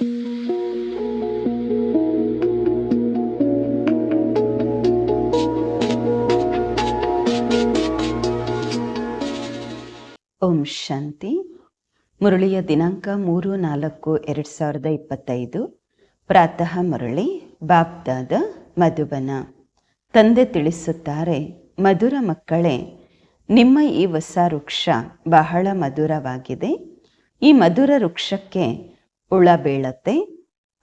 ಓಂ ಶಾಂತಿ. ಮುರಳಿಯ ದಿನಾಂಕ ಮೂರು, ನಾಲ್ಕು, ಎರಡು ಸಾವಿರದ ಇಪ್ಪತ್ತೈದು. ಪ್ರಾತಃ ಮುರಳಿ ಬಾಬ್ದಾದ ಮಧುಬನ. ತಂದೆ ತಿಳಿಸುತ್ತಾರೆ, ಮಧುರ ಮಕ್ಕಳೇ, ನಿಮ್ಮ ಈ ಹೊಸ ವೃಕ್ಷ ಬಹಳ ಮಧುರವಾಗಿದೆ. ಈ ಮಧುರ ವೃಕ್ಷಕ್ಕೆ ಹುಳ ಬೀಳತ್ತೆ,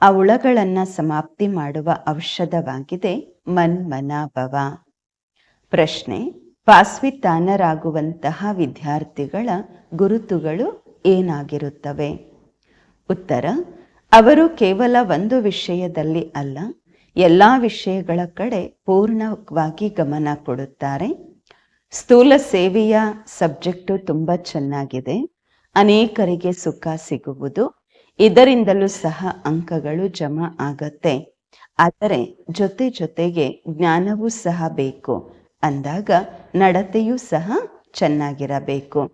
ಆ ಹುಳಗಳನ್ನು ಸಮಾಪ್ತಿ ಮಾಡುವ ಔಷಧವಾಗಿದೆ ಮನ್ಮನಾಭವ ಪ್ರಶ್ನೆ, ಪಾಸ್ವಿತಾನರಾಗುವಂತಹ ವಿದ್ಯಾರ್ಥಿಗಳ ಗುರುತುಗಳು ಏನಾಗಿರುತ್ತವೆ? ಉತ್ತರ, ಅವರು ಕೇವಲ ಒಂದು ವಿಷಯದಲ್ಲಿ ಅಲ್ಲ, ಎಲ್ಲ ವಿಷಯಗಳ ಕಡೆ ಪೂರ್ಣವಾಗಿ ಗಮನ ಕೊಡುತ್ತಾರೆ. ಸ್ಥೂಲ ಸೇವೆಯ ಸಬ್ಜೆಕ್ಟು ತುಂಬ ಚೆನ್ನಾಗಿದೆ, ಅನೇಕರಿಗೆ ಸುಖ ಸಿಗುವುದು. ಇದರಿಂದಲೂ ಸಹ ಅಂಕಗಳು ಜಮಾ ಆಗತ್ತೆ. ಆದರೆ ಜೊತೆ ಜೊತೆಗೆ ಜ್ಞಾನವೂ ಸಹ ಬೇಕು. ಅಂದಾಗ ನಡತೆಯೂ ಸಹ ಚೆನ್ನಾಗಿರಬೇಕು.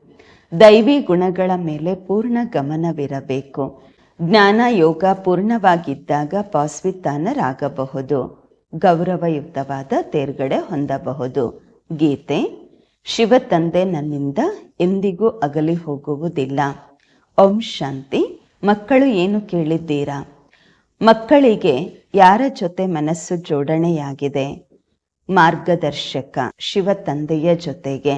ದೈವಿ ಗುಣಗಳ ಮೇಲೆ ಪೂರ್ಣ ಗಮನವಿರಬೇಕು. ಜ್ಞಾನ ಯೋಗ ಪೂರ್ಣವಾಗಿದ್ದಾಗ ಪಾಸ್ವಿತಾನರಾಗಬಹುದು ಗೌರವಯುಕ್ತವಾದ ತೇರ್ಗಡೆ ಹೊಂದಬಹುದು. ಗೀತೆ ಶಿವ ತಂದೆ ನನ್ನಿಂದ ಎಂದಿಗೂ ಅಗಲಿ ಹೋಗುವುದಿಲ್ಲ. ಓಂ ಶಾಂತಿ. ಮಕ್ಕಳು ಏನು ಕೇಳಿದ್ದೀರಾ? ಮಕ್ಕಳಿಗೆ ಯಾರ ಜೊತೆ ಮನಸ್ಸು ಜೋಡಣೆಯಾಗಿದೆ? ಮಾರ್ಗದರ್ಶಕ ಶಿವ ತಂದೆಯ ಜೊತೆಗೆ.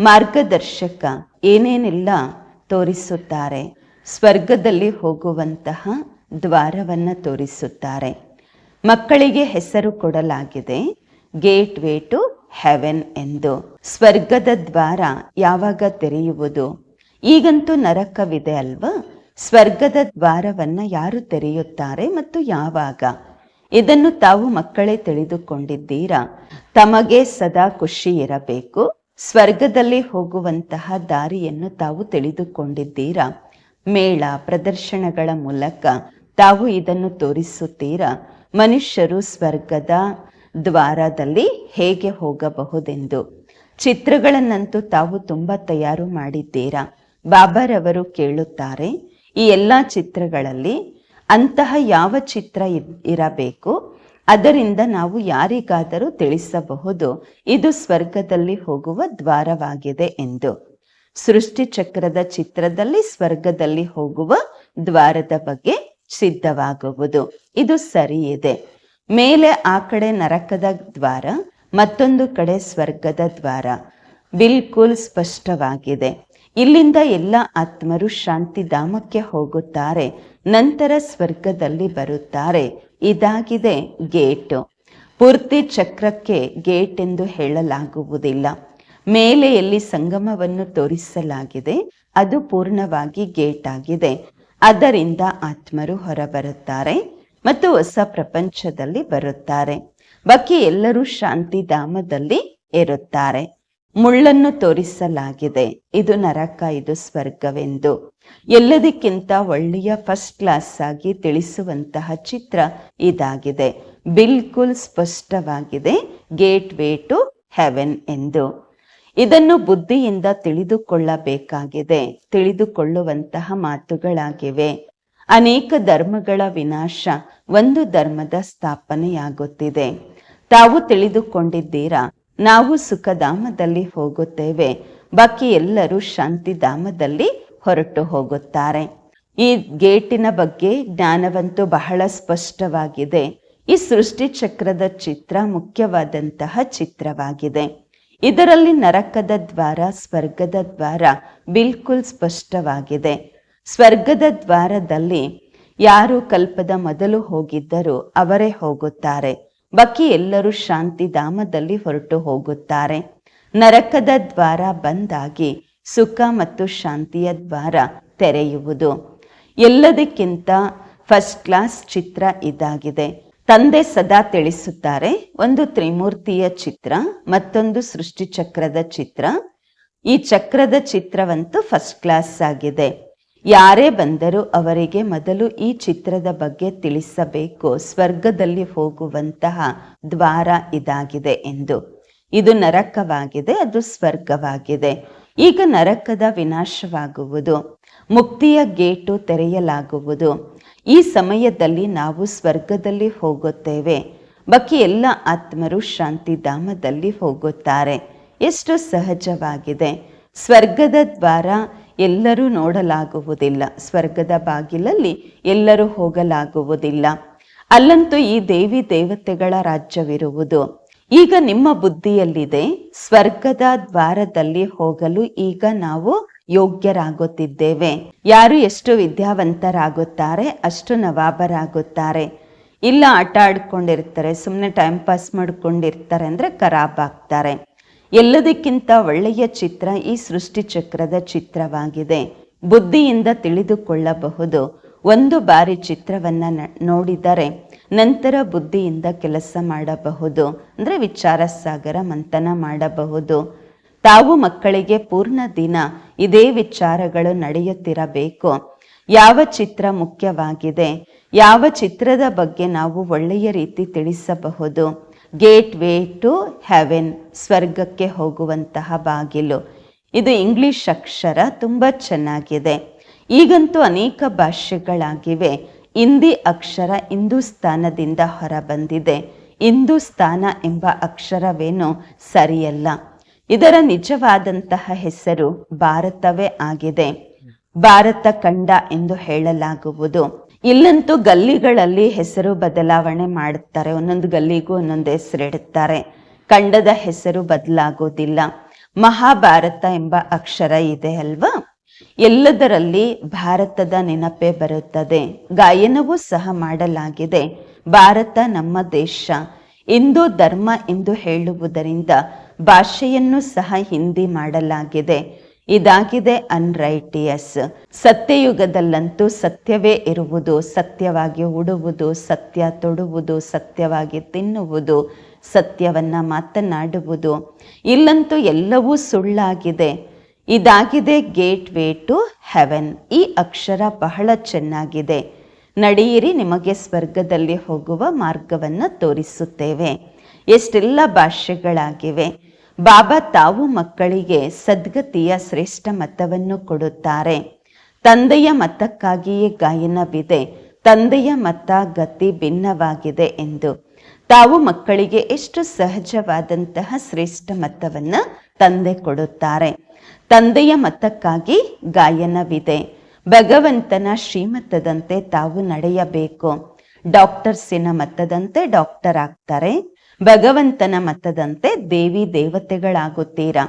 ಮಾರ್ಗದರ್ಶಕ ಏನೇನೆಲ್ಲ ತೋರಿಸುತ್ತಾರೆ. ಸ್ವರ್ಗದಲ್ಲಿ ಹೋಗುವಂತಹ ದ್ವಾರವನ್ನು ತೋರಿಸುತ್ತಾರೆ. ಮಕ್ಕಳಿಗೆ ಹೆಸರು ಕೊಡಲಾಗಿದೆ. ಗೇಟ್ ವೇ ಟು ಹೆವೆನ್ ಎಂದು. ಸ್ವರ್ಗದ ದ್ವಾರ ಯಾವಾಗ ತೆರೆಯುವುದು? ಈಗಂತೂ ನರಕವಿದೆ ಅಲ್ವಾ? ಸ್ವರ್ಗದ ದ್ವಾರವನ್ನ ಯಾರು ತೆರೆಯುತ್ತಾರೆ ಮತ್ತು ಯಾವಾಗ? ಇದನ್ನು ತಾವು ಮಕ್ಕಳೇ ತಿಳಿದುಕೊಂಡಿದ್ದೀರಾ? ತಮಗೆ ಸದಾ ಖುಷಿ ಇರಬೇಕು. ಸ್ವರ್ಗದಲ್ಲಿ ಹೋಗುವಂತಹ ದಾರಿಯನ್ನು ತಾವು ತಿಳಿದುಕೊಂಡಿದ್ದೀರಾ? ಮೇಳ, ಪ್ರದರ್ಶನಗಳ ಮೂಲಕ ತಾವು ಇದನ್ನು ತೋರಿಸುತ್ತೀರಾ? ಮನುಷ್ಯರು ಸ್ವರ್ಗದ ದ್ವಾರದಲ್ಲಿ ಹೇಗೆ ಹೋಗಬಹುದೆಂದು? ಚಿತ್ರಗಳನ್ನಂತೂ ತಾವು ತುಂಬ ತಯಾರು ಮಾಡಿದ್ದೀರಾ? ಬಾಬಾರವರು ಕೇಳುತ್ತಾರೆ ಈ ಎಲ್ಲ ಚಿತ್ರಗಳಲ್ಲಿ ಅಂತಹ ಯಾವ ಚಿತ್ರ ಇರಬೇಕು, ಅದರಿಂದ ನಾವು ಯಾರಿಗಾದರೂ ತಿಳಿಸಬಹುದು. ಇದು ಸ್ವರ್ಗದಲ್ಲಿ ಹೋಗುವ ದ್ವಾರವಾಗಿದೆ ಎಂದು. ಸೃಷ್ಟಿ ಚಕ್ರದ ಚಿತ್ರದಲ್ಲಿ ಸ್ವರ್ಗದಲ್ಲಿ ಹೋಗುವ ದ್ವಾರದ ಬಗ್ಗೆ ಸಿದ್ಧವಾಗುವುದು. ಇದು ಸರಿಯಿದೆ. ಮೇಲೆ ಆ ಕಡೆ ನರಕದ ದ್ವಾರ, ಮತ್ತೊಂದು ಕಡೆ ಸ್ವರ್ಗದ ದ್ವಾರ. ಬಿಲ್ಕುಲ್ ಸ್ಪಷ್ಟವಾಗಿದೆ. ಇಲ್ಲಿಂದ ಎಲ್ಲ ಆತ್ಮರು ಶಾಂತಿಧಾಮಕ್ಕೆ ಹೋಗುತ್ತಾರೆ, ನಂತರ ಸ್ವರ್ಗದಲ್ಲಿ ಬರುತ್ತಾರೆ. ಇದಾಗಿದೆ ಗೇಟು. ಪೂರ್ತಿ ಚಕ್ರಕ್ಕೆ ಗೇಟ್ ಎಂದು ಹೇಳಲಾಗುವುದಿಲ್ಲ. ಮೇಲೆ ಎಲ್ಲಿ ಸಂಗಮವನ್ನು ತೋರಿಸಲಾಗಿದೆ, ಅದು ಪೂರ್ಣವಾಗಿ ಗೇಟ್ ಆಗಿದೆ ಅದರಿಂದ ಆತ್ಮರು ಹೊರಬರುತ್ತಾರೆ ಮತ್ತು ಹೊಸ ಪ್ರಪಂಚದಲ್ಲಿ ಬರುತ್ತಾರೆ. ಬಾಕಿ ಎಲ್ಲರೂ ಶಾಂತಿಧಾಮದಲ್ಲಿ ಇರುತ್ತಾರೆ ಮುಳ್ಳನ್ನು ತೋರಿಸಲಾಗಿದೆ. ಇದು ನರಕ, ಇದು ಸ್ವರ್ಗವೆಂದು. ಎಲ್ಲದಕ್ಕಿಂತ ಒಳ್ಳೆಯ ಫಸ್ಟ್ ಕ್ಲಾಸ್ ಆಗಿ ತಿಳಿಸುವಂತಹ ಚಿತ್ರ ಇದಾಗಿದೆ. ಬಿಲ್ಕುಲ್ ಸ್ಪಷ್ಟವಾಗಿದೆ. ಗೇಟ್ ವೇ ಟು ಹೆವೆನ್ ಎಂದು. ಇದನ್ನು ಬುದ್ಧಿಯಿಂದ ತಿಳಿದುಕೊಳ್ಳಬೇಕಾಗಿದೆ. ತಿಳಿದುಕೊಳ್ಳುವಂತಹ ಮಾತುಗಳಾಗಿವೆ. ಅನೇಕ ಧರ್ಮಗಳ ವಿನಾಶ ಒಂದು ಧರ್ಮದ ಸ್ಥಾಪನೆಯಾಗುತ್ತಿದೆ. ತಾವು ತಿಳಿದುಕೊಂಡಿದ್ದೀರಾ? ನಾವು ಸುಖಧಾಮದಲ್ಲಿ ಹೋಗುತ್ತೇವೆ. ಬಾಕಿ ಎಲ್ಲರೂ ಶಾಂತಿಧಾಮದಲ್ಲಿ ಹೊರಟು ಹೋಗುತ್ತಾರೆ. ಈ ಗೇಟಿನ ಬಗ್ಗೆ ಜ್ಞಾನವಂತೂ ಬಹಳ ಸ್ಪಷ್ಟವಾಗಿದೆ. ಈ ಸೃಷ್ಟಿ ಚಕ್ರದ ಚಿತ್ರ ಮುಖ್ಯವಾದಂತಹ ಚಿತ್ರವಾಗಿದೆ. ಇದರಲ್ಲಿ ನರಕದ ದ್ವಾರ, ಸ್ವರ್ಗದ ದ್ವಾರ ಬಿಲ್ಕುಲ್ ಸ್ಪಷ್ಟವಾಗಿದೆ. ಸ್ವರ್ಗದ ದ್ವಾರದಲ್ಲಿ ಯಾರು ಕಲ್ಪದ ಮೊದಲು ಹೋಗಿದ್ದರೂ ಅವರೇ ಹೋಗುತ್ತಾರೆ. ಬಾಕಿ ಎಲ್ಲರೂ ಶಾಂತಿಧಾಮದಲ್ಲಿ ಹೊರಟು ಹೋಗುತ್ತಾರೆ. ನರಕದ ದ್ವಾರ ಬಂದಾಗಿ ಸುಖ ಮತ್ತು ಶಾಂತಿಯ ದ್ವಾರ ತೆರೆಯುವುದು. ಎಲ್ಲದಕ್ಕಿಂತ ಫಸ್ಟ್ ಕ್ಲಾಸ್ ಚಿತ್ರ ಇದಾಗಿದೆ. ತಂದೆ ಸದಾ ತಿಳಿಸುತ್ತಾರೆ, ಒಂದು ತ್ರಿಮೂರ್ತಿಯ ಚಿತ್ರ, ಮತ್ತೊಂದು ಸೃಷ್ಟಿ ಚಕ್ರದ ಚಿತ್ರ. ಈ ಚಕ್ರದ ಚಿತ್ರವಂತೂ ಫಸ್ಟ್ ಕ್ಲಾಸ್ ಆಗಿದೆ. ಯಾರೇ ಬಂದರೂ ಅವರಿಗೆ ಮೊದಲು ಈ ಚಿತ್ರದ ಬಗ್ಗೆ ತಿಳಿಸಬೇಕು. ಸ್ವರ್ಗದಲ್ಲಿ ಹೋಗುವಂತಹ ದ್ವಾರ ಇದಾಗಿದೆ ಎಂದು. ಇದು ನರಕವಾಗಿದೆ, ಅದು ಸ್ವರ್ಗವಾಗಿದೆ. ಈಗ ನರಕದ ವಿನಾಶವಾಗುವುದು. ಮುಕ್ತಿಯ ಗೇಟು ತೆರೆಯಲಾಗುವುದು. ಈ ಸಮಯದಲ್ಲಿ ನಾವು ಸ್ವರ್ಗದಲ್ಲಿ ಹೋಗುತ್ತೇವೆ. ಬಾಕಿ ಎಲ್ಲ ಆತ್ಮರು ಶಾಂತಿಧಾಮದಲ್ಲಿ ಹೋಗುತ್ತಾರೆ. ಎಷ್ಟು ಸಹಜವಾಗಿದೆ. ಸ್ವರ್ಗದ ದ್ವಾರ ಎಲ್ಲರೂ ನೋಡಲಾಗುವುದಿಲ್ಲ. ಸ್ವರ್ಗದ ಬಾಗಿಲಲ್ಲಿ ಎಲ್ಲರೂ ಹೋಗಲಾಗುವುದಿಲ್ಲ. ಅಲ್ಲಂತೂ ಈ ದೇವಿ ದೇವತೆಗಳ ರಾಜ್ಯವಿರುವುದು. ಈಗ ನಿಮ್ಮ ಬುದ್ಧಿಯಲ್ಲಿದೆ, ಸ್ವರ್ಗದ ದ್ವಾರದಲ್ಲಿ ಹೋಗಲು ಈಗ ನಾವು ಯೋಗ್ಯರಾಗುತ್ತಿದ್ದೇವೆ. ಯಾರು ಎಷ್ಟು ವಿದ್ಯಾವಂತರಾಗುತ್ತಾರೆ, ಅಷ್ಟು ನವಾಬರಾಗುತ್ತಾರೆ. ಇಲ್ಲ ಆಟ ಆಡ್ಕೊಂಡಿರ್ತಾರೆ ಸುಮ್ಮನೆ ಟೈಮ್ ಪಾಸ್ ಮಾಡ್ಕೊಂಡಿರ್ತಾರೆ ಅಂದ್ರೆ ಖರಾಬ್ ಆಗ್ತಾರೆ. ಎಲ್ಲದಕ್ಕಿಂತ ಒಳ್ಳೆಯ ಚಿತ್ರ ಈ ಸೃಷ್ಟಿ ಚಕ್ರದ ಚಿತ್ರವಾಗಿದೆ. ಬುದ್ಧಿಯಿಂದ ತಿಳಿದುಕೊಳ್ಳಬಹುದು. ಒಂದು ಬಾರಿ ಚಿತ್ರವನ್ನ ನೋಡಿದರೆ ನಂತರ ಬುದ್ಧಿಯಿಂದ ಕೆಲಸ ಮಾಡಬಹುದು. ಅಂದ್ರೆ ವಿಚಾರ ಸಾಗರ ಮಂಥನ ಮಾಡಬಹುದು. ತಾವು ಮಕ್ಕಳಿಗೆ ಪೂರ್ಣ ದಿನ ಇದೇ ವಿಚಾರಗಳು ನಡೆಯುತ್ತಿರಬೇಕು. ಯಾವ ಚಿತ್ರ ಮುಖ್ಯವಾಗಿದೆ? ಯಾವ ಚಿತ್ರದ ಬಗ್ಗೆ ನಾವು ಒಳ್ಳೆಯ ರೀತಿ ತಿಳಿಸಬಹುದು? ಗೇಟ್ ವೇ ಟು ಹ್ಯಾವೆನ್ ಸ್ವರ್ಗಕ್ಕೆ ಹೋಗುವಂತಹ ಬಾಗಿಲು. ಇದು ಇಂಗ್ಲಿಷ್ ಅಕ್ಷರ ತುಂಬ ಚೆನ್ನಾಗಿದೆ. ಈಗಂತೂ ಅನೇಕ ಭಾಷೆಗಳಾಗಿವೆ. ಹಿಂದಿ ಅಕ್ಷರ ಹಿಂದೂಸ್ತಾನದಿಂದ ಹೊರಬಂದಿದೆ. ಹಿಂದೂಸ್ತಾನ ಎಂಬ ಅಕ್ಷರವೇನು ಸರಿಯಲ್ಲ. ಇದರ ನಿಜವಾದಂತಹ ಹೆಸರು ಭಾರತವೇ ಆಗಿದೆ. ಭಾರತ ಖಂಡ ಎಂದು ಹೇಳಲಾಗುವುದು. ಇಲ್ಲಂತೂ ಗಲ್ಲಿಗಳಲ್ಲಿ ಹೆಸರು ಬದಲಾವಣೆ ಮಾಡುತ್ತಾರೆ. ಒಂದೊಂದು ಗಲ್ಲಿಗೂ ಒಂದೊಂದು ಹೆಸರಿಡುತ್ತಾರೆ ಖಂಡದ ಹೆಸರು ಬದಲಾಗೋದಿಲ್ಲ ಮಹಾಭಾರತ ಎಂಬ ಅಕ್ಷರ ಇದೆ ಅಲ್ವಾ? ಎಲ್ಲದರಲ್ಲಿ ಭಾರತದ ನೆನಪೇ ಬರುತ್ತದೆ. ಗಾಯನವೂ ಸಹ ಮಾಡಲಾಗಿದೆ. ಭಾರತ ನಮ್ಮ ದೇಶ. ಹಿಂದೂ ಧರ್ಮ ಎಂದು ಹೇಳುವುದರಿಂದ ಭಾಷೆಯನ್ನು ಸಹ ಹಿಂದಿ ಮಾಡಲಾಗಿದೆ. ಇದಾಗಿದೆ ಅನ್ರೈಟಿಯಸ್. ಸತ್ಯಯುಗದಲ್ಲಂತೂ ಸತ್ಯವೇ ಇರುವುದು, ಸತ್ಯವಾಗಿ ಉಡುವುದು, ಸತ್ಯ ತೊಡುವುದು, ಸತ್ಯವಾಗಿ ತಿನ್ನುವುದು, ಸತ್ಯವನ್ನ ಮಾತನಾಡುವುದು. ಇಲ್ಲಂತೂ ಎಲ್ಲವೂ ಸುಳ್ಳಾಗಿದೆ. ಇದಾಗಿದೆ ಗೇಟ್ ವೇ ಟು ಹೆವೆನ್. ಈ ಅಕ್ಷರ ಬಹಳ ಚೆನ್ನಾಗಿದೆ. ನಡೆಯಿರಿ, ನಿಮಗೆ ಸ್ವರ್ಗದಲ್ಲಿ ಹೋಗುವ ಮಾರ್ಗವನ್ನು ತೋರಿಸುತ್ತೇವೆ. ಎಷ್ಟೆಲ್ಲ ಭಾಷೆಗಳಾಗಿವೆ ಬಾಬಾ ತಾವು ಮಕ್ಕಳಿಗೆ ಸದ್ಗತಿಯ ಶ್ರೇಷ್ಠ ಮತವನ್ನು ಕೊಡುತ್ತಾರೆ. ತಂದೆಯ ಮತಕ್ಕಾಗಿಯೇ ಗಾಯನವಿದೆ. ತಂದೆಯ ಮತ ಗತಿ ಭಿನ್ನವಾಗಿದೆ ಎಂದು. ತಾವು ಮಕ್ಕಳಿಗೆ ಎಷ್ಟು ಸಹಜವಾದಂತಹ ಶ್ರೇಷ್ಠ ಮತವನ್ನ ತಂದೆ ಕೊಡುತ್ತಾರೆ. ತಂದೆಯ ಮತಕ್ಕಾಗಿ ಗಾಯನವಿದೆ. ಭಗವಂತನ ಶ್ರೀಮತದಂತೆ ತಾವು ನಡೆಯಬೇಕು. ಡಾಕ್ಟರ್ಸಿನ ಮತದಂತೆ ಡಾಕ್ಟರ್ ಆಗ್ತಾರೆ. ಭಗವಂತನ ಮತದಂತೆ ದೇವಿ ದೇವತೆಗಳಾಗುತ್ತೀರಾ?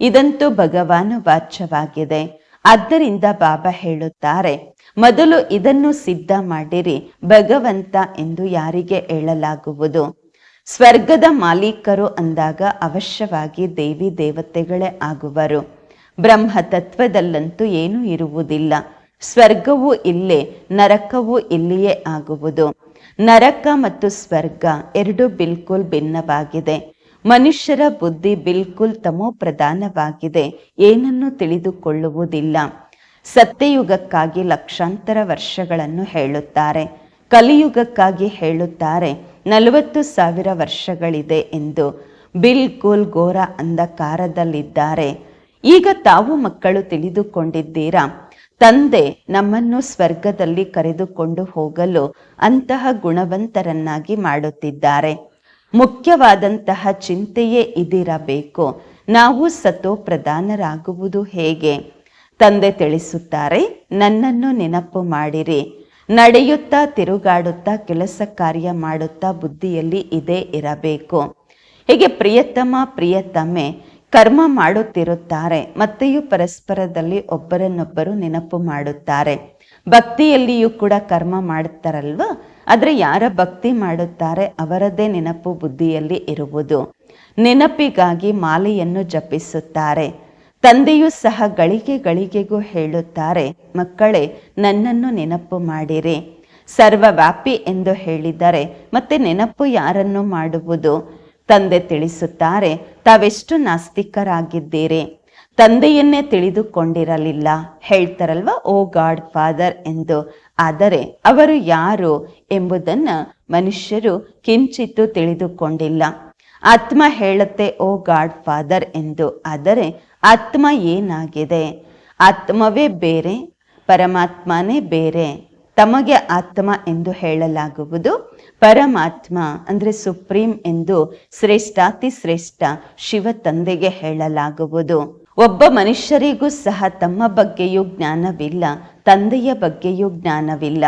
ಇದಂತೂ ಭಗವಾನು ವಾಚ್ಯವಾಗಿದೆ. ಆದ್ದರಿಂದ ಬಾಬಾ ಹೇಳುತ್ತಾರೆ, ಮೊದಲು ಇದನ್ನು ಸಿದ್ಧ ಮಾಡಿರಿ, ಭಗವಂತ ಎಂದು ಯಾರಿಗೆ ಹೇಳಲಾಗುವುದು? ಸ್ವರ್ಗದ ಮಾಲೀಕರು ಅಂದಾಗ ಅವಶ್ಯವಾಗಿ ದೇವಿ ದೇವತೆಗಳೇ ಆಗುವರು. ಬ್ರಹ್ಮ ತತ್ವದಲ್ಲಂತೂ ಏನೂ ಇರುವುದಿಲ್ಲ. ಸ್ವರ್ಗವೂ ಇಲ್ಲೇ, ನರಕವೂ ಇಲ್ಲಿಯೇ ಆಗುವುದು. ನರಕ ಮತ್ತು ಸ್ವರ್ಗ ಎರಡು ಬಿಲ್ಕುಲ್ ಭಿನ್ನವಾಗಿದೆ. ಮನುಷ್ಯರ ಬುದ್ಧಿ ಬಿಲ್ಕುಲ್ ತಮೋ ಪ್ರಧಾನವಾಗಿದೆ. ಏನನ್ನು ತಿಳಿದುಕೊಳ್ಳುವುದಿಲ್ಲ. ಸತ್ಯಯುಗಕ್ಕಾಗಿ ಲಕ್ಷಾಂತರ ವರ್ಷಗಳನ್ನು ಹೇಳುತ್ತಾರೆ. ಕಲಿಯುಗಕ್ಕಾಗಿ ಹೇಳುತ್ತಾರೆ. ನಲವತ್ತು ಸಾವಿರ ವರ್ಷಗಳಿದೆ ಎಂದು ಬಿಲ್ಕುಲ್ ಘೋರ ಅಂಧಕಾರದಲ್ಲಿದ್ದಾರೆ. ಈಗ ತಾವು ಮಕ್ಕಳು ತಿಳಿದುಕೊಂಡಿದ್ದೀರಾ? ತಂದೆ ನಮ್ಮನ್ನು ಸ್ವರ್ಗದಲ್ಲಿ ಕರೆದುಕೊಂಡು ಹೋಗಲು ಅಂತಹ ಗುಣವಂತರನ್ನಾಗಿ ಮಾಡುತ್ತಿದ್ದಾರೆ. ಮುಖ್ಯವಾದಂತಹ ಚಿಂತೆಯೇ ಇದಿರಬೇಕು. ನಾವು ಸತೋ ಪ್ರಧಾನರಾಗುವುದು ಹೇಗೆ? ತಂದೆ ತಿಳಿಸುತ್ತಾರೆ, ನನ್ನನ್ನು ನೆನಪು ಮಾಡಿರಿ. ನಡೆಯುತ್ತಾ ತಿರುಗಾಡುತ್ತಾ ಕೆಲಸ ಕಾರ್ಯ ಮಾಡುತ್ತಾ ಬುದ್ಧಿಯಲ್ಲಿ ಇದೇ ಇರಬೇಕು. ಹೀಗೆ ಪ್ರಿಯತಮ ಪ್ರಿಯತಮೆ ಕರ್ಮ ಮಾಡುತ್ತಿರುತ್ತಾರೆ. ಮತ್ತೆಯೂ ಪರಸ್ಪರದಲ್ಲಿ ಒಬ್ಬರನ್ನೊಬ್ಬರು ನೆನಪು ಮಾಡುತ್ತಾರೆ. ಭಕ್ತಿಯಲ್ಲಿಯೂ ಕೂಡ ಕರ್ಮ ಮಾಡುತ್ತಾರಲ್ವಾ? ಆದರೆ ಯಾರ ಭಕ್ತಿ ಮಾಡುತ್ತಾರೆ ಅವರದೇ ನೆನಪು ಬುದ್ಧಿಯಲ್ಲಿ ಇರುವುದು. ನೆನಪಿಗಾಗಿ ಮಾಲೆಯನ್ನು ಜಪಿಸುತ್ತಾರೆ. ತಂದೆಯೂ ಸಹ ಗಳಿಗೆ ಗಳಿಗೆಗೂ ಹೇಳುತ್ತಾರೆ, ಮಕ್ಕಳೇ, ನನ್ನನ್ನು ನೆನಪು ಮಾಡಿರಿ. ಸರ್ವವ್ಯಾಪಿ ಎಂದು ಹೇಳಿದರೆ ಮತ್ತೆ ನೆನಪು ಯಾರನ್ನು ಮಾಡುವುದು? ತಂದೆ ತಿಳಿಸುತ್ತಾರೆ, ತಾವೆಷ್ಟು ನಾಸ್ತಿಕರಾಗಿದ್ದೀರಿ? ತಂದೆಯನ್ನೇ ತಿಳಿದುಕೊಂಡಿರಲಿಲ್ಲ. ಹೇಳ್ತಾರಲ್ವ, ಓ ಗಾಡ್ ಫಾದರ್ ಎಂದು. ಆದರೆ ಅವರು ಯಾರು ಎಂಬುದನ್ನ ಮನುಷ್ಯರು ಕಿಂಚಿತ್ತು ತಿಳಿದುಕೊಂಡಿಲ್ಲ. ಆತ್ಮ ಹೇಳುತ್ತೆ, ಓ ಗಾಡ್ ಫಾದರ್ ಎಂದು. ಆದರೆ ಆತ್ಮ ಏನಾಗಿದೆ? ಆತ್ಮವೇ ಬೇರೆ, ಪರಮಾತ್ಮನೇ ಬೇರೆ. ತಮಗೆ ಆತ್ಮ ಎಂದು ಹೇಳಲಾಗುವುದು. ಪರಮಾತ್ಮ ಅಂದ್ರೆ ಸುಪ್ರೀಂ ಎಂದು ಶ್ರೇಷ್ಠಾತಿ ಶ್ರೇಷ್ಠ ಶಿವ ತಂದೆಗೆ ಹೇಳಲಾಗುವುದು. ಒಬ್ಬ ಮನುಷ್ಯರಿಗೂ ಸಹ ತಮ್ಮ ಬಗ್ಗೆಯೂ ಜ್ಞಾನವಿಲ್ಲ, ತಂದೆಯ ಬಗ್ಗೆಯೂ ಜ್ಞಾನವಿಲ್ಲ.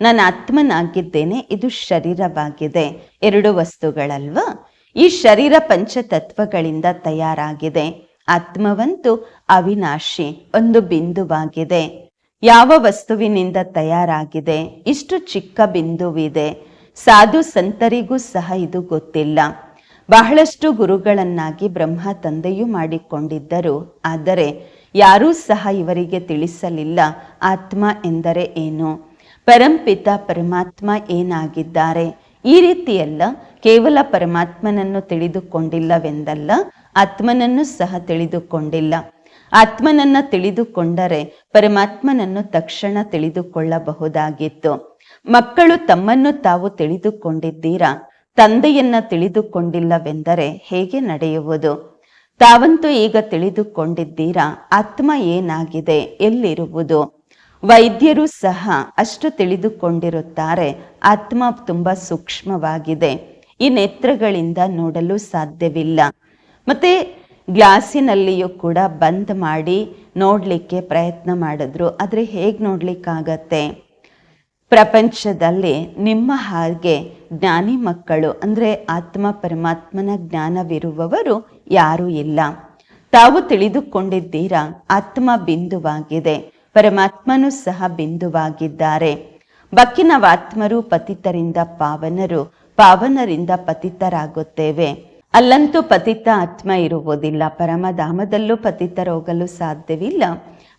ನಾನು ಆತ್ಮನಾಗಿದ್ದೇನೆ, ಇದು ಶರೀರವಾಗಿದೆ. ಎರಡು ವಸ್ತುಗಳಲ್ವಾ? ಈ ಶರೀರ ಪಂಚತತ್ವಗಳಿಂದ ತಯಾರಾಗಿದೆ. ಆತ್ಮವಂತೂ ಅವಿನಾಶಿ, ಒಂದು ಬಿಂದುವಾಗಿದೆ. ಯಾವ ವಸ್ತುವಿನಿಂದ ತಯಾರಾಗಿದೆ? ಇಷ್ಟು ಚಿಕ್ಕ ಬಿಂದುವಿದೆ. ಸಾಧು ಸಂತರಿಗೂ ಸಹ ಇದು ಗೊತ್ತಿಲ್ಲ. ಬಹಳಷ್ಟು ಗುರುಗಳನ್ನಾಗಿ ಬ್ರಹ್ಮ ತಂದೆಯು ಮಾಡಿಕೊಂಡಿದ್ದರು. ಆದರೆ ಯಾರೂ ಸಹ ಇವರಿಗೆ ತಿಳಿಸಲಿಲ್ಲ ಆತ್ಮ ಎಂದರೆ ಏನು. ಪರಂಪಿತ ಪರಮಾತ್ಮ ಏನಾಗಿದ್ದಾರೆ? ಈ ರೀತಿಯೆಲ್ಲ ಕೇವಲ ಪರಮಾತ್ಮನನ್ನು ತಿಳಿದುಕೊಂಡಿಲ್ಲವೆಂದಲ್ಲ, ಆತ್ಮನನ್ನು ಸಹ ತಿಳಿದುಕೊಂಡಿಲ್ಲ. ಆತ್ಮನನ್ನ ತಿಳಿದುಕೊಂಡರೆ ಪರಮಾತ್ಮನನ್ನು ತಕ್ಷಣ ತಿಳಿದುಕೊಳ್ಳಬಹುದಾಗಿತ್ತು. ಮಕ್ಕಳು ತಮ್ಮನ್ನು ತಾವು ತಿಳಿದುಕೊಂಡಿದ್ದೀರಾ? ತಂದೆಯನ್ನ ತಿಳಿದುಕೊಂಡಿಲ್ಲವೆಂದರೆ ಹೇಗೆ ನಡೆಯುವುದು? ತಾವಂತೂ ಈಗ ತಿಳಿದುಕೊಂಡಿದ್ದೀರಾ? ಆತ್ಮ ಏನಾಗಿದೆ? ಎಲ್ಲಿರುವುದು? ವೈದ್ಯರು ಸಹ ಅಷ್ಟು ತಿಳಿದುಕೊಂಡಿರುತ್ತಾರೆ. ಆತ್ಮ ತುಂಬಾ ಸೂಕ್ಷ್ಮವಾಗಿದೆ. ಈ ನೇತ್ರಗಳಿಂದ ನೋಡಲು ಸಾಧ್ಯವಿಲ್ಲ. ಮತ್ತೆ ಗ್ಲಾಸಿನಲ್ಲಿಯೂ ಕೂಡ ಬಂದ್ ಮಾಡಿ ನೋಡಲಿಕ್ಕೆ ಪ್ರಯತ್ನ ಮಾಡಿದ್ರು. ಆದರೆ ಹೇಗೆ ನೋಡಲಿಕ್ಕಾಗತ್ತೆ? ಪ್ರಪಂಚದಲ್ಲಿ ನಿಮ್ಮ ಹಾಗೆ ಜ್ಞಾನಿ ಮಕ್ಕಳು, ಅಂದರೆ ಆತ್ಮ ಪರಮಾತ್ಮನ ಜ್ಞಾನವಿರುವವರು ಯಾರೂ ಇಲ್ಲ. ತಾವು ತಿಳಿದುಕೊಂಡಿದ್ದೀರಾ, ಆತ್ಮ ಬಿಂದುವಾಗಿದೆ, ಪರಮಾತ್ಮನು ಸಹ ಬಿಂದುವಾಗಿದ್ದಾರೆ. ಬಕ್ಕಿನವಾತ್ಮರು ಪತಿತರಿಂದ ಪಾವನರು, ಪಾವನರಿಂದ ಪತಿತರಾಗುತ್ತೇವೆ. ಅಲ್ಲಂತೂ ಪತಿತ ಆತ್ಮ ಇರುವುದಿಲ್ಲ. ಪರಮಧಾಮದಲ್ಲೂ ಪತಿತರೋಗಲು ಸಾಧ್ಯವಿಲ್ಲ.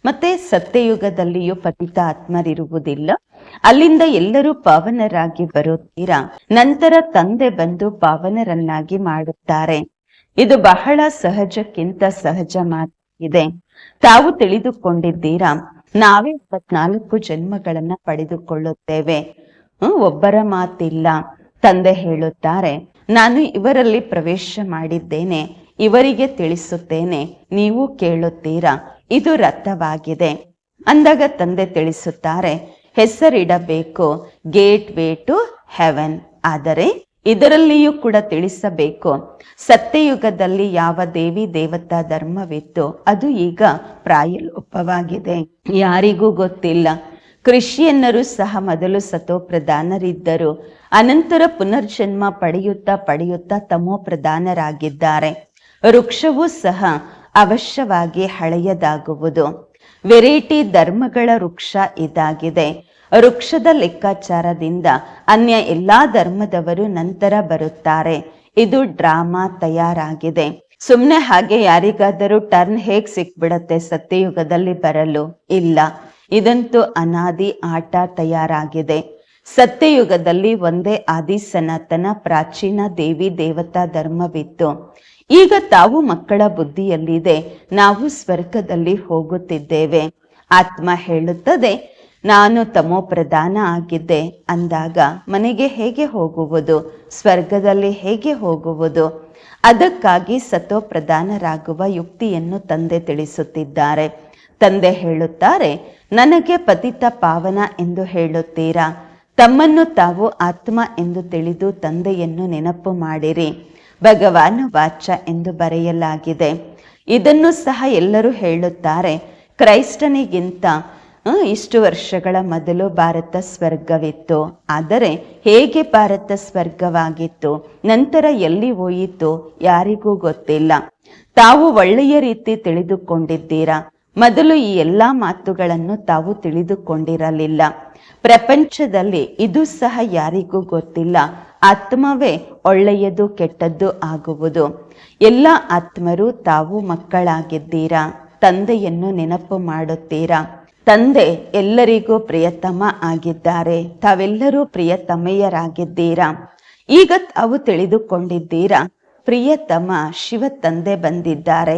ಮತ್ತೆ ಸತ್ಯಯುಗದಲ್ಲಿಯೂ ಪತಿತ ಆತ್ಮರಿರುವುದಿಲ್ಲ. ಅಲ್ಲಿಂದ ಎಲ್ಲರೂ ಪಾವನರಾಗಿ ಬರುತ್ತೀರಾ? ನಂತರ ತಂದೆ ಬಂದು ಪಾವನರನ್ನಾಗಿ ಮಾಡುತ್ತಾರೆ. ಇದು ಬಹಳ ಸಹಜಕ್ಕಿಂತ ಸಹಜ ಮಾತಿದೆ. ತಾವು ತಿಳಿದುಕೊಂಡಿದ್ದೀರಾ? ನಾವೇ ಇಪ್ಪತ್ನಾಲ್ಕು ಜನ್ಮಗಳನ್ನ ಪಡೆದುಕೊಳ್ಳುತ್ತೇವೆ. ಒಬ್ಬರ ಮಾತಿಲ್ಲ. ತಂದೆ ಹೇಳುತ್ತಾರೆ ನಾನು ಇವರಲ್ಲಿ ಪ್ರವೇಶ ಮಾಡಿದ್ದೇನೆ, ಇವರಿಗೆ ತಿಳಿಸುತ್ತೇನೆ, ನೀವು ಕೇಳುತ್ತೀರಾ? ಇದು ರಥವಾಗಿದೆ ಅಂದಾಗ ತಂದೆ ತಿಳಿಸುತ್ತಾರೆ, ಹೆಸರಿಡಬೇಕು ಗೇಟ್ ವೇ ಟು ಹೆವೆನ್ ಆದರೆ ಇದರಲ್ಲಿಯೂ ಕೂಡ ತಿಳಿಸಬೇಕು. ಸತ್ಯಯುಗದಲ್ಲಿ ಯಾವ ದೇವಿ ದೇವತಾ ಧರ್ಮವಿತ್ತು ಅದು ಈಗ ಪ್ರಾಯಲೋಪವಾಗಿದೆ. ಯಾರಿಗೂ ಗೊತ್ತಿಲ್ಲ. ಕ್ರಿಶ್ಚಿಯನ್ನರು ಸಹ ಮೊದಲು ಸತೋ ಪ್ರಧಾನರಿದ್ದರು ಅನಂತರ ಪುನರ್ಜನ್ಮ ಪಡೆಯುತ್ತಾ ಪಡೆಯುತ್ತಾ ತಮೋ ಪ್ರಧಾನರಾಗಿದ್ದಾರೆ. ವೃಕ್ಷವೂ ಸಹ ಅವಶ್ಯವಾಗಿ ಹಳೆಯದಾಗುವುದು. ವೆರೈಟಿ ಧರ್ಮಗಳ ವೃಕ್ಷ ಇದಾಗಿದೆ. ವೃಕ್ಷದ ಲೆಕ್ಕಾಚಾರದಿಂದ ಅನ್ಯ ಎಲ್ಲಾ ಧರ್ಮದವರು ನಂತರ ಬರುತ್ತಾರೆ. ಇದು ಡ್ರಾಮಾ ತಯಾರಾಗಿದೆ. ಸುಮ್ನೆ ಹಾಗೆ ಯಾರಿಗಾದರೂ ಟರ್ನ್ ಹೇಗ್ ಸಿಕ್ಬಿಡತ್ತೆ ಸತ್ಯಯುಗದಲ್ಲಿ ಬರಲು? ಇಲ್ಲ. ಇದಂತೂ ಅನಾದಿ ಆಟ ತಯಾರಾಗಿದೆ. ಸತ್ಯಯುಗದಲ್ಲಿ ಒಂದೇ ಆದಿ ಸನಾತನ ಪ್ರಾಚೀನ ದೇವಿ ದೇವತಾ ಧರ್ಮವಿತ್ತು. ಈಗ ತಾವು ಮಕ್ಕಳ ಬುದ್ಧಿಯಲ್ಲಿದೆ. ನಾವು ಸ್ವರ್ಗದಲ್ಲಿ ಹೋಗುತ್ತಿದ್ದೇವೆ. ಆತ್ಮ ಹೇಳುತ್ತದೆ, ನಾನು ತಮೋ ಪ್ರಧಾನ ಆಗಿದ್ದೆ. ಅಂದಾಗ ಮನೆಗೆ ಹೇಗೆ ಹೋಗುವುದು? ಸ್ವರ್ಗದಲ್ಲಿ ಹೇಗೆ ಹೋಗುವುದು? ಅದಕ್ಕಾಗಿ ಸತೋ ಪ್ರಧಾನರಾಗುವ ಯುಕ್ತಿಯನ್ನು ತಂದೆ ತಿಳಿಸುತ್ತಿದ್ದಾರೆ. ತಂದೆ ಹೇಳುತ್ತಾರೆ ನನಗೆ ಪತಿತ ಪಾವನ ಎಂದು ಹೇಳುತ್ತೀರಾ? ತಮ್ಮನ್ನು ತಾವು ಆತ್ಮ ಎಂದು ತಿಳಿದು ತಂದೆಯನ್ನು ನೆನಪು ಮಾಡಿರಿ. ಭಗವಾನ್ ವಾಚ ಎಂದು ಬರೆಯಲಾಗಿದೆ. ಇದನ್ನು ಸಹ ಎಲ್ಲರೂ ಹೇಳುತ್ತಾರೆ. ಕ್ರೈಸ್ತನಿಗಿಂತ ಇಷ್ಟು ವರ್ಷಗಳ ಮೊದಲು ಭಾರತ ಸ್ವರ್ಗವಿತ್ತು. ಆದರೆ ಹೇಗೆ ಭಾರತ ಸ್ವರ್ಗವಾಗಿತ್ತು? ನಂತರ ಎಲ್ಲಿ ಹೋಯಿತು? ಯಾರಿಗೂ ಗೊತ್ತಿಲ್ಲ. ತಾವು ಒಳ್ಳೆಯ ರೀತಿ ತಿಳಿದುಕೊಂಡಿದ್ದೀರಾ? ಮೊದಲು ಈ ಎಲ್ಲ ಮಾತುಗಳನ್ನು ತಾವು ತಿಳಿದುಕೊಂಡಿರಲಿಲ್ಲ. ಪ್ರಪಂಚದಲ್ಲಿ ಇದು ಸಹ ಯಾರಿಗೂ ಗೊತ್ತಿಲ್ಲ. ಆತ್ಮವೇ ಒಳ್ಳೆಯದು, ಕೆಟ್ಟದ್ದು ಆಗುವುದು. ಎಲ್ಲ ಆತ್ಮರು ತಾವು ಮಕ್ಕಳಾಗಿದ್ದೀರಾ? ತಂದೆಯನ್ನು ನೆನಪು ಮಾಡುತ್ತೀರಾ? ತಂದೆ ಎಲ್ಲರಿಗೂ ಪ್ರಿಯತಮ ಆಗಿದ್ದಾರೆ. ತಾವೆಲ್ಲರೂ ಪ್ರಿಯತಮೆಯರಾಗಿದ್ದೀರಾ? ಈಗ ತಾವು ತಿಳಿದುಕೊಂಡಿದ್ದೀರಾ? ಪ್ರಿಯತಮ ಶಿವ ತಂದೆ ಬಂದಿದ್ದಾರೆ.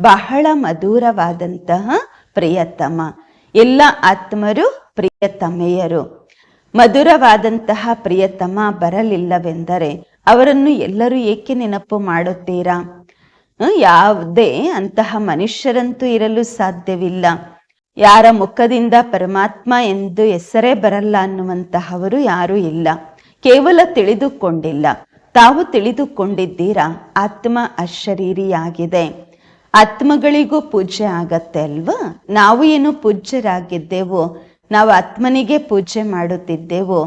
ಬಹಳ ಮಧುರವಾದಂತಹ ಪ್ರಿಯತಮ. ಎಲ್ಲ ಆತ್ಮರು ಪ್ರಿಯತಮೆಯರು. ಮಧುರವಾದಂತಹ ಪ್ರಿಯತಮ ಬರಲಿಲ್ಲವೆಂದರೆ ಅವರನ್ನು ಎಲ್ಲರೂ ಏಕೆ ನೆನಪು ಮಾಡುತ್ತೀರಾ? ಯಾವುದೇ ಅಂತಹ ಮನುಷ್ಯರಂತೂ ಇರಲು ಸಾಧ್ಯವಿಲ್ಲ. ಯಾರ ಮುಖದಿಂದ ಪರಮಾತ್ಮ ಎಂದು ಹೆಸರೇ ಬರಲ್ಲ ಅನ್ನುವಂತಹವರು ಯಾರೂ ಇಲ್ಲ. ಕೇವಲ ತಿಳಿದುಕೊಂಡಿಲ್ಲ. ತಾವು ತಿಳಿದುಕೊಂಡಿದ್ದೀರಾ? ಆತ್ಮ ಅಶರೀರಿಯಾಗಿದೆ. ಆತ್ಮಗಳಿಗೂ ಪೂಜೆ ಆಗತ್ತೆ ಅಲ್ವಾ? ನಾವು ಏನು ಪೂಜ್ಯರಾಗಿದ್ದೆವು, ನಾವು ಆತ್ಮನಿಗೆ ಪೂಜೆ ಮಾಡುತ್ತಿದ್ದೆವು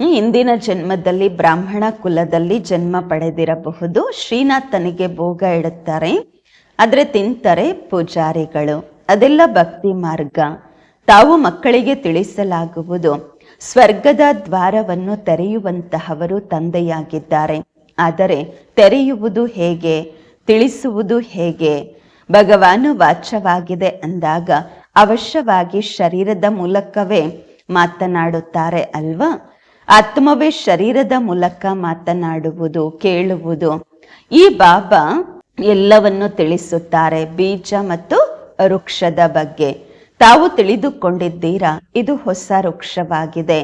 ಹಿಂದಿನ ಜನ್ಮದಲ್ಲಿ, ಬ್ರಾಹ್ಮಣ ಕುಲದಲ್ಲಿ ಜನ್ಮ ಪಡೆದಿರಬಹುದು. ಶ್ರೀನಾಥನಿಗೆ ಭೋಗ ಇಡುತ್ತಾರೆ. ಆದ್ರೆ ತಿಂತಾರೆ ಪೂಜಾರಿಗಳು. ಅದೆಲ್ಲ ಭಕ್ತಿ ಮಾರ್ಗ. ತಾವು ಮಕ್ಕಳಿಗೆ ತಿಳಿಸಲಾಗುವುದು. ಸ್ವರ್ಗದ ದ್ವಾರವನ್ನು ತೆರೆಯುವಂತಹವರು ತಂದೆಯಾಗಿದ್ದಾರೆ. ಆದರೆ ತೆರೆಯುವುದು ಹೇಗೆ? ತಿಳಿಸುವುದು ಹೇಗೆ? ಭಗವಾನು ವಾಚ್ಯವಾಗಿದೆ ಅಂದಾಗ ಅವಶ್ಯವಾಗಿ ಶರೀರದ ಮೂಲಕವೇ ಮಾತನಾಡುತ್ತಾರೆ ಅಲ್ವಾ? ಆತ್ಮವೇ ಶರೀರದ ಮೂಲಕ ಮಾತನಾಡುವುದು, ಕೇಳುವುದು. ಈ ಬಾಬಾ ಎಲ್ಲವನ್ನು ತಿಳಿಸುತ್ತಾರೆ ಬೀಜ ಮತ್ತು ವೃಕ್ಷದ ಬಗ್ಗೆ. ತಾವು ತಿಳಿದುಕೊಂಡಿದ್ದೀರಾ, ಇದು ಹೊಸ ವೃಕ್ಷವಾಗಿದೆ.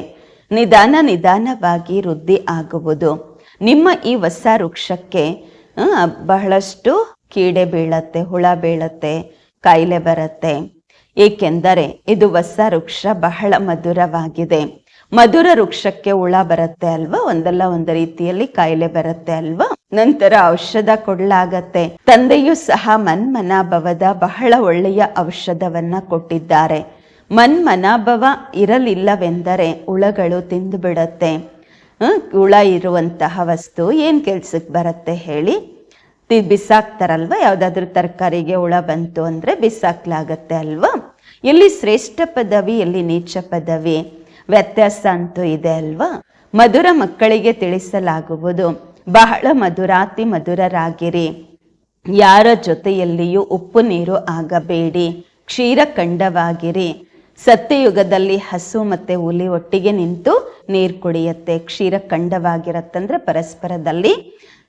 ನಿಧಾನ ನಿಧಾನವಾಗಿ ವೃದ್ಧಿ ಆಗುವುದು. ನಿಮ್ಮ ಈ ಹೊಸ ವೃಕ್ಷಕ್ಕೆ ಬಹಳಷ್ಟು ಕೀಡೆ ಬೀಳತ್ತೆ, ಹುಳ ಬೀಳತ್ತೆ, ಕಾಯಿಲೆ ಬರುತ್ತೆ. ಏಕೆಂದರೆ ಇದು ಹೊಸ ವೃಕ್ಷ ಬಹಳ ಮಧುರವಾಗಿದೆ. ಮಧುರ ವೃಕ್ಷಕ್ಕೆ ಹುಳ ಬರುತ್ತೆ ಅಲ್ವಾ? ಒಂದಲ್ಲ ಒಂದು ರೀತಿಯಲ್ಲಿ ಕಾಯಿಲೆ ಬರುತ್ತೆ ಅಲ್ವಾ? ನಂತರ ಔಷಧ ಕೊಡ್ಲಾಗತ್ತೆ. ತಂದೆಯೂ ಸಹ ಮನ್ಮನಾಭವದ ಬಹಳ ಒಳ್ಳೆಯ ಔಷಧವನ್ನ ಕೊಟ್ಟಿದ್ದಾರೆ. ಮನ್ಮನಾಭವ ಇರಲಿಲ್ಲವೆಂದರೆ ಹುಳಗಳು ತಿಂದು ಬಿಡತ್ತೆ. ಹುಳ ಇರುವಂತಹ ವಸ್ತು ಏನ್ ಕೆಲ್ಸಕ್ಕೆ ಬರುತ್ತೆ ಹೇಳಿ? ಬಿಸಾಕ್ತಾರಲ್ವಾ? ಯಾವ್ದಾದ್ರು ತರಕಾರಿಗೆ ಹುಳ ಬಂತು ಅಂದ್ರೆ ಬಿಸಾಕ್ಲಾಗತ್ತೆ ಅಲ್ವಾ? ಎಲ್ಲಿ ಶ್ರೇಷ್ಠ ಪದವಿ ಎಲ್ಲಿ ನೀಚ ಪದವಿ? ವ್ಯತ್ಯಾಸ ಅಂತೂ ಇದೆ ಅಲ್ವಾ? ಮಧುರ ಮಕ್ಕಳಿಗೆ ತಿಳಿಸಲಾಗುವುದು. ಬಹಳ ಮಧುರಾತಿ ಮಧುರರಾಗಿರಿ. ಯಾರ ಜೊತೆಯಲ್ಲಿಯೂ ಉಪ್ಪು ನೀರು ಆಗಬೇಡಿ. ಕ್ಷೀರಖಂಡವಾಗಿರಿ ಸತ್ಯಯುಗದಲ್ಲಿ ಹಸು ಮತ್ತೆ ಹುಲಿ ಒಟ್ಟಿಗೆ ನಿಂತು ನೀರು ಕುಡಿಯತ್ತೆ. ಕ್ಷೀರಖಂಡವಾಗಿರತ್ತಂದ್ರೆ ಪರಸ್ಪರದಲ್ಲಿ ಆ,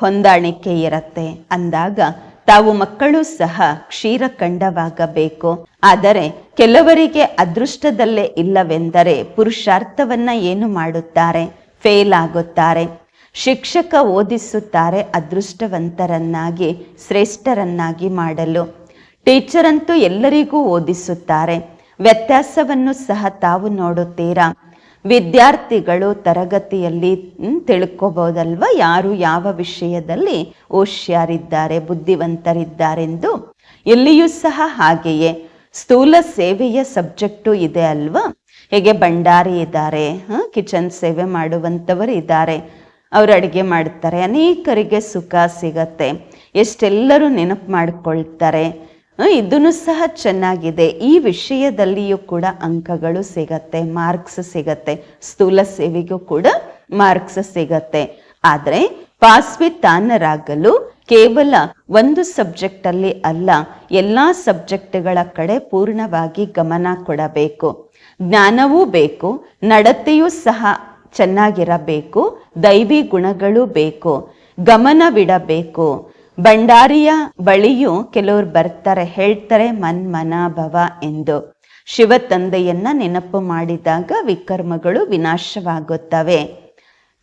ಹೊಂದಾಣಿಕೆ ಇರತ್ತೆ. ಅಂದಾಗ ತಾವು ಮಕ್ಕಳು ಸಹ ಕ್ಷೀರಖಂಡವಾಗಬೇಕು ಆದರೆ ಕೆಲವರಿಗೆ ಅದೃಷ್ಟದಲ್ಲೇ ಇಲ್ಲವೆಂದರೆ ಪುರುಷಾರ್ಥವನ್ನ ಏನು ಮಾಡುತ್ತಾರೆ? ಫೇಲ್ ಆಗುತ್ತಾರೆ. ಶಿಕ್ಷಕ ಓದಿಸುತ್ತಾರೆ ಅದೃಷ್ಟವಂತರನ್ನಾಗಿ, ಶ್ರೇಷ್ಠರನ್ನಾಗಿ ಮಾಡಲು. ಟೀಚರ್ ಅಂತೂ ಎಲ್ಲರಿಗೂ ಓದಿಸುತ್ತಾರೆ. ವ್ಯತ್ಯಾಸವನ್ನು ಸಹ ತಾವು ನೋಡುತ್ತೀರಾ? ವಿದ್ಯಾರ್ಥಿಗಳು ತರಗತಿಯಲ್ಲಿ ತಿಳ್ಕೋಬೋದಲ್ವ? ಯಾರು ಯಾವ ವಿಷಯದಲ್ಲಿ ಹುಷಾರಿದ್ದಾರೆ, ಬುದ್ಧಿವಂತರಿದ್ದಾರೆಂದು? ಇಲ್ಲಿಯೂ ಸಹ ಹಾಗೆಯೇ. ಸ್ಥೂಲ ಸೇವೆಯ ಸಬ್ಜೆಕ್ಟು ಇದೆ ಅಲ್ವಾ? ಹೇಗೆ ಭಂಡಾರಿ ಇದ್ದಾರೆ ಕಿಚನ್ ಸೇವೆ ಮಾಡುವಂಥವರು ಇದ್ದಾರೆ. ಅವರು ಅಡುಗೆ ಮಾಡ್ತಾರೆ, ಅನೇಕರಿಗೆ ಸುಖ ಸಿಗತ್ತೆ. ಎಷ್ಟೆಲ್ಲರೂ ನೆನಪು ಮಾಡಿಕೊಳ್ತಾರೆ. ಇದನ್ನು ಸಹ ಚೆನ್ನಾಗಿದೆ. ಈ ವಿಷಯದಲ್ಲಿಯೂ ಕೂಡ ಅಂಕಗಳು ಸಿಗತ್ತೆ, ಮಾರ್ಕ್ಸ್ ಸಿಗತ್ತೆ, ಸ್ಥೂಲ ಸೇವೆಗೂ ಕೂಡ ಮಾರ್ಕ್ಸ್ ಸಿಗತ್ತೆ. ಆದರೆ ಪಾಸ್ವಿತಾನರಾಗಲು ಕೇವಲ ಒಂದು ಸಬ್ಜೆಕ್ಟ್ ಅಲ್ಲಿ ಅಲ್ಲ, ಎಲ್ಲಾ ಸಬ್ಜೆಕ್ಟ್ಗಳ ಕಡೆ ಪೂರ್ಣವಾಗಿ ಗಮನ ಕೊಡಬೇಕು. ಜ್ಞಾನವೂ ಬೇಕು, ನಡತೆಯೂ ಸಹ ಚೆನ್ನಾಗಿರಬೇಕು, ದೈವಿ ಗುಣಗಳು ಬೇಕು, ಗಮನವಿಡಬೇಕು. ಭಂಡಾರಿಯ ಬಳಿಯೂ ಕೆಲವರು ಬರ್ತಾರೆ, ಹೇಳ್ತಾರೆ ಮನ್ಮನಾಭವ ಎಂದು. ಶಿವ ತಂದೆಯನ್ನ ನೆನಪು ಮಾಡಿದಾಗ ವಿಕರ್ಮಗಳು ವಿನಾಶವಾಗುತ್ತವೆ.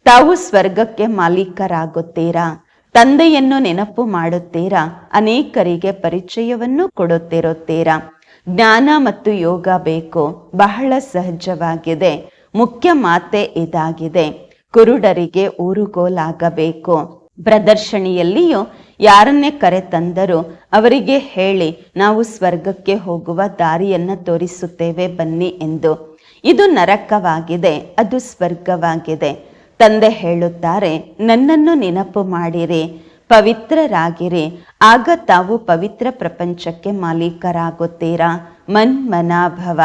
ತಾವು ಸ್ವರ್ಗಕ್ಕೆ ಮಾಲೀಕರಾಗುತ್ತೀರಾ? ತಂದೆಯನ್ನು ನೆನಪು ಮಾಡುತ್ತೀರಾ? ಅನೇಕರಿಗೆ ಪರಿಚಯವನ್ನು ಕೊಡುತ್ತಿರುತ್ತೀರಾ? ಜ್ಞಾನ ಮತ್ತು ಯೋಗ ಬೇಕು, ಬಹಳ ಸಹಜವಾಗಿದೆ. ಮುಖ್ಯ ಮಾತೆ ಇದಾಗಿದೆ. ಕುರುಡರಿಗೆ ಊರುಗೋಲಾಗಬೇಕು. ಪ್ರದರ್ಶನಿಯಲ್ಲಿಯೂ ಯಾರನ್ನೇ ಕರೆತಂದರೂ ಅವರಿಗೆ ಹೇಳಿ, ನಾವು ಸ್ವರ್ಗಕ್ಕೆ ಹೋಗುವ ದಾರಿಯನ್ನು ತೋರಿಸುತ್ತೇವೆ ಬನ್ನಿ ಎಂದು. ಇದು ನರಕವಾಗಿದೆ, ಅದು ಸ್ವರ್ಗವಾಗಿದೆ. ತಂದೆ ಹೇಳುತ್ತಾರೆ, ನನ್ನನ್ನು ನೆನಪು ಮಾಡಿರಿ, ಪವಿತ್ರರಾಗಿರಿ, ಆಗ ತಾವು ಪವಿತ್ರ ಪ್ರಪಂಚಕ್ಕೆ ಮಾಲೀಕರಾಗುತ್ತೀರಾ? ಮನ್ಮನಾಭವ.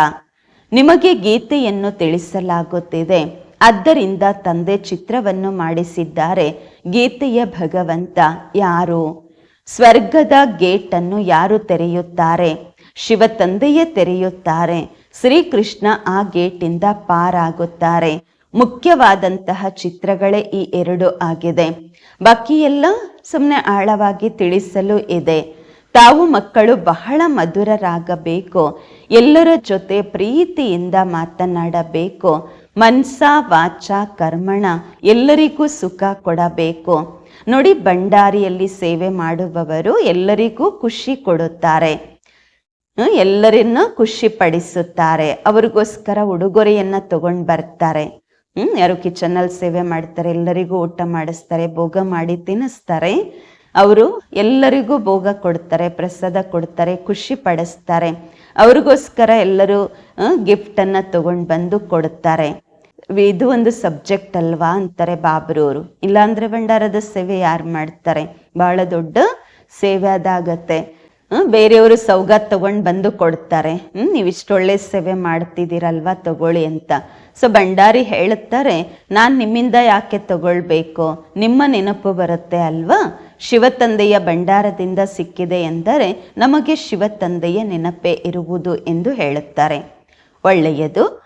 ನಿಮಗೆ ಗೀತೆಯನ್ನು ತಿಳಿಸಲಾಗುತ್ತಿದೆ ಆದ್ದರಿಂದ ತಂದೆ ಚಿತ್ರವನ್ನು ಮಾಡಿಸಿದ್ದಾರೆ. ಗೀತೆಯ ಭಗವಂತ ಯಾರು? ಸ್ವರ್ಗದ ಗೇಟನ್ನು ಯಾರು ತೆರೆಯುತ್ತಾರೆ? ಶಿವ ತಂದೆಯೇ ತೆರೆಯುತ್ತಾರೆ. ಶ್ರೀಕೃಷ್ಣ ಆ ಗೇಟಿಂದ ಪಾರಾಗುತ್ತಾರೆ. ಮುಖ್ಯವಾದಂತಹ ಚಿತ್ರಗಳೇ ಈ ಎರಡು ಆಗಿದೆ. ಬಾಕಿಯೆಲ್ಲ ಸುಮ್ಮನೆ ಆಳವಾಗಿ ತಿಳಿಸಲು ಇದೆ. ತಾವು ಮಕ್ಕಳು ಬಹಳ ಮಧುರರಾಗಬೇಕು. ಎಲ್ಲರ ಜೊತೆ ಪ್ರೀತಿಯಿಂದ ಮಾತನಾಡಬೇಕು. ಮನ್ಸ, ವಾಚ, ಕರ್ಮಣ ಎಲ್ಲರಿಗೂ ಸುಖ ಕೊಡಬೇಕು. ನೋಡಿ, ಭಂಡಾರಿಯಲ್ಲಿ ಸೇವೆ ಮಾಡುವವರು ಎಲ್ಲರಿಗೂ ಖುಷಿ ಕೊಡುತ್ತಾರೆ. ಎಲ್ಲರನ್ನ ಖುಷಿ ಪಡಿಸುತ್ತಾರೆ ಅವ್ರಿಗೋಸ್ಕರ ಉಡುಗೊರೆಯನ್ನ ತಗೊಂಡ್ ಬರ್ತಾರೆ. ಹ್ಮ್, ಯಾರು ಕಿಚನ್ ಅಲ್ಲಿ ಸೇವೆ ಮಾಡ್ತಾರೆ, ಎಲ್ಲರಿಗೂ ಊಟ ಮಾಡಿಸ್ತಾರೆ, ಭೋಗ ಮಾಡಿ ತಿನ್ನಿಸ್ತಾರೆ. ಅವರು ಎಲ್ಲರಿಗೂ ಭೋಗ ಕೊಡ್ತಾರೆ, ಪ್ರಸಾದ ಕೊಡ್ತಾರೆ, ಖುಷಿ ಪಡಿಸ್ತಾರೆ. ಅವ್ರಿಗೋಸ್ಕರ ಎಲ್ಲರೂ ಗಿಫ್ಟನ್ನು ತಗೊಂಡ್ ಬಂದು ಕೊಡುತ್ತಾರೆ ಇದು ಒಂದು ಸಬ್ಜೆಕ್ಟ್ ಅಲ್ವಾ ಅಂತಾರೆ ಬಾಬ್ರವರು ಇಲ್ಲಾಂದ್ರೆ ಭಂಡಾರದ ಸೇವೆ ಯಾರು ಮಾಡ್ತಾರೆ? ಬಹಳ ದೊಡ್ಡ ಸೇವೆ ಅದಾಗತ್ತೆ. ಬೇರೆಯವರು ಸೌಗಾತ್ ತಗೊಂಡು ಬಂದು ಕೊಡ್ತಾರೆ. ಹ್ಮ್, ನೀವು ಇಷ್ಟೊಳ್ಳೆ ಸೇವೆ ಮಾಡ್ತಿದ್ದೀರಲ್ವಾ ತಗೊಳ್ಳಿ ಅಂತ. ಸೊ ಭಂಡಾರಿ ಹೇಳುತ್ತಾರೆ ನಾನ್ ನಿಮ್ಮಿಂದ ಯಾಕೆ ತಗೊಳ್ಬೇಕು? ನಿಮ್ಮ ನೆನಪು ಬರುತ್ತೆ ಅಲ್ವಾ? ಶಿವತಂದೆಯ ಭಂಡಾರದಿಂದ ಸಿಕ್ಕಿದೆ ಎಂದರೆ ನಮಗೆ ಶಿವತಂದೆಯ ನೆನಪೇ ಇರುವುದು ಎಂದು ಹೇಳುತ್ತಾರೆ. ಒಳ್ಳೆಯದು.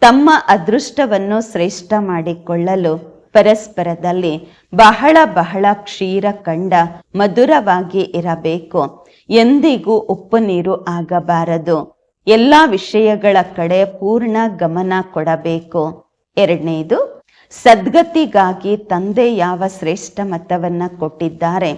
ತಮ್ಮ ಅದೃಷ್ಟವನ್ನು ಶ್ರೇಷ್ಠ ಮಾಡಿಕೊಳ್ಳಲು ಪರಸ್ಪರದಲ್ಲಿ ಬಹಳ ಬಹಳ ಕ್ಷೀರ ಕಂಡ ಮಧುರವಾಗಿ ಇರಬೇಕು. ಎಂದಿಗೂ ಉಪ್ಪು ನೀರು ಆಗಬಾರದು. ಎಲ್ಲ ವಿಷಯಗಳ ಕಡೆ ಪೂರ್ಣ ಗಮನ ಕೊಡಬೇಕು. ಎರಡನೇದು, ಸದ್ಗತಿಗಾಗಿ ತಂದೆ ಯಾವ ಶ್ರೇಷ್ಠ ಮತವನ್ನ ಕೊಟ್ಟಿದ್ದಾರೆ,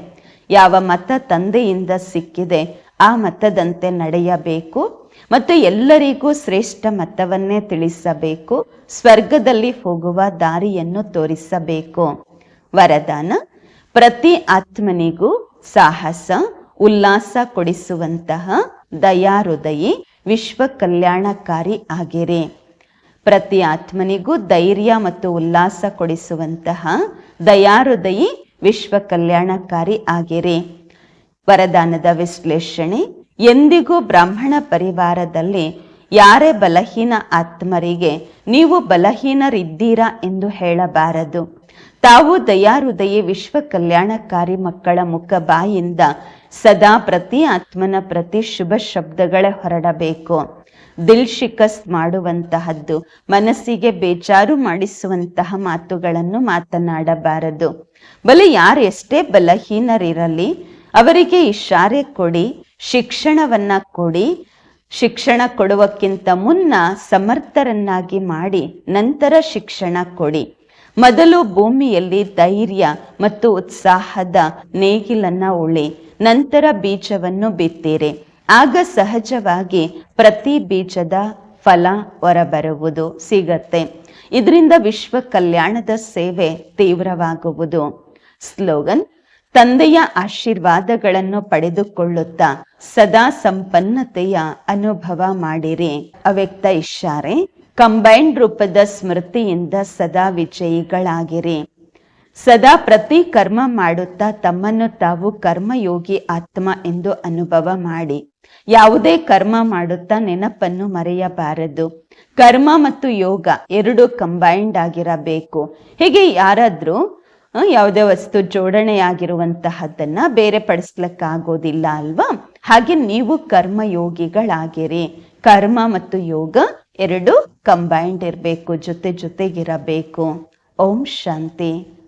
ಯಾವ ಮತ ತಂದೆಯಿಂದ ಸಿಕ್ಕಿದೆ, ಆ ಮತದಂತೆ ನಡೆಯಬೇಕು. ಮತ್ತು ಎಲ್ಲರಿಗೂ ಶ್ರೇಷ್ಠ ಮತವನ್ನೇ ತಿಳಿಸಬೇಕು. ಸ್ವರ್ಗದಲ್ಲಿ ಹೋಗುವ ದಾರಿಯನ್ನು ತೋರಿಸಬೇಕು. ವರದಾನ, ಪ್ರತಿ ಆತ್ಮನಿಗೂ ಸಾಹಸ, ಉಲ್ಲಾಸ ಕೊಡಿಸುವಂತಹ ದಯಾಹೃದಯಿ ವಿಶ್ವ ಕಲ್ಯಾಣಕಾರಿ ಆಗಿರಿ. ಪ್ರತಿ ಆತ್ಮನಿಗೂ ಧೈರ್ಯ ಮತ್ತು ಉಲ್ಲಾಸ ಕೊಡಿಸುವಂತಹ ದಯಾಹೃದಯಿ ವಿಶ್ವ ಕಲ್ಯಾಣಕಾರಿ ಆಗಿರಿ. ವರದಾನದ ವಿಶ್ಲೇಷಣೆ ಎಂದಿಗೂ ಬ್ರಾಹ್ಮಣ ಪರಿವಾರದಲ್ಲಿ ಯಾರೇ ಬಲಹೀನ ಆತ್ಮರಿಗೆ ನೀವು ಬಲಹೀನರಿದ್ದೀರಾ ಎಂದು ಹೇಳಬಾರದು. ತಾವು ದಯಾಹೃದಯ ವಿಶ್ವ ಕಲ್ಯಾಣಕಾರಿ ಮಕ್ಕಳ ಮುಖ ಬಾಯಿಂದ ಸದಾ ಪ್ರತಿ ಆತ್ಮನ ಪ್ರತಿ ಶುಭ ಶಬ್ದಗಳೇ ಹೊರಡಬೇಕು. ದಿಲ್ ಶಿಕಸ್ ಮಾಡುವಂತಹದ್ದು, ಮನಸ್ಸಿಗೆ ಬೇಜಾರು ಮಾಡಿಸುವಂತಹ ಮಾತುಗಳನ್ನು ಮಾತನಾಡಬಾರದು. ಬಲೆ ಯಾರು ಎಷ್ಟೇ ಬಲಹೀನರಿರಲಿ, ಅವರಿಗೆ ಇಶಾರೆ ಕೊಡಿ ಶಿಕ್ಷಣವನ್ನ ಕೊಡಿ, ಶಿಕ್ಷಣ ಕೊಡುವಕ್ಕಿಂತ ಮುನ್ನ ಸಮರ್ಥರನ್ನಾಗಿ ಮಾಡಿ, ನಂತರ ಶಿಕ್ಷಣ ಕೊಡಿ. ಮೊದಲು ಭೂಮಿಯಲ್ಲಿ ಧೈರ್ಯ ಮತ್ತು ಉತ್ಸಾಹದ ನೇಗಿಲನ್ನ ಉಳಿ, ನಂತರ ಬೀಜವನ್ನು ಬಿತ್ತೀರಿ. ಆಗ ಸಹಜವಾಗಿ ಪ್ರತಿ ಬೀಜದ ಫಲ ಹೊರಬರುವುದು ಸಿಗತ್ತೆ. ಇದರಿಂದ ವಿಶ್ವ ಕಲ್ಯಾಣದ ಸೇವೆ ತೀವ್ರವಾಗುವುದು. ಸ್ಲೋಗನ್ ತಂದೆಯ ಆಶೀರ್ವಾದಗಳನ್ನು ಪಡೆದುಕೊಳ್ಳುತ್ತಾ ಸದಾ ಸಂಪನ್ನತೆಯ ಅನುಭವ ಮಾಡಿರಿ. ಅವ್ಯಕ್ತ ಇಶಾರೆ ಕಂಬೈನ್ಡ್ ರೂಪದ ಸ್ಮೃತಿಯಿಂದ ಸದಾ ವಿಜಯಿಗಳಾಗಿರಿ. ಸದಾ ಪ್ರತಿ ಕರ್ಮ ಮಾಡುತ್ತಾ ತಮ್ಮನ್ನು ತಾವು ಕರ್ಮಯೋಗಿ ಆತ್ಮ ಎಂದು ಅನುಭವ ಮಾಡಿ. ಯಾವುದೇ ಕರ್ಮ ಮಾಡುತ್ತಾ ನೆನಪನ್ನು ಮರೆಯಬಾರದು. ಕರ್ಮ ಮತ್ತು ಯೋಗ ಎರಡು ಕಂಬೈನ್ಡ್ ಆಗಿರಬೇಕು. ಹೀಗೆ ಯಾರಾದ್ರೂ ಯಾವುದೇ ವಸ್ತು ಜೋಡಣೆಯಾಗಿರುವಂತಹದ್ದನ್ನು ಬೇರೆ ಪಡಿಸ್ಲಿಕ್ಕಾಗೋದಿಲ್ಲ ಅಲ್ವಾ? ಹಾಗೆ ನೀವು ಕರ್ಮಯೋಗಿಗಳಾಗಿರಿ. ಕರ್ಮ ಮತ್ತು ಯೋಗ ಎರಡು ಕಂಬೈನ್ಡ್ ಇರಬೇಕು, ಜೊತೆ ಜೊತೆಗಿರಬೇಕು. ಓಂ ಶಾಂತಿ.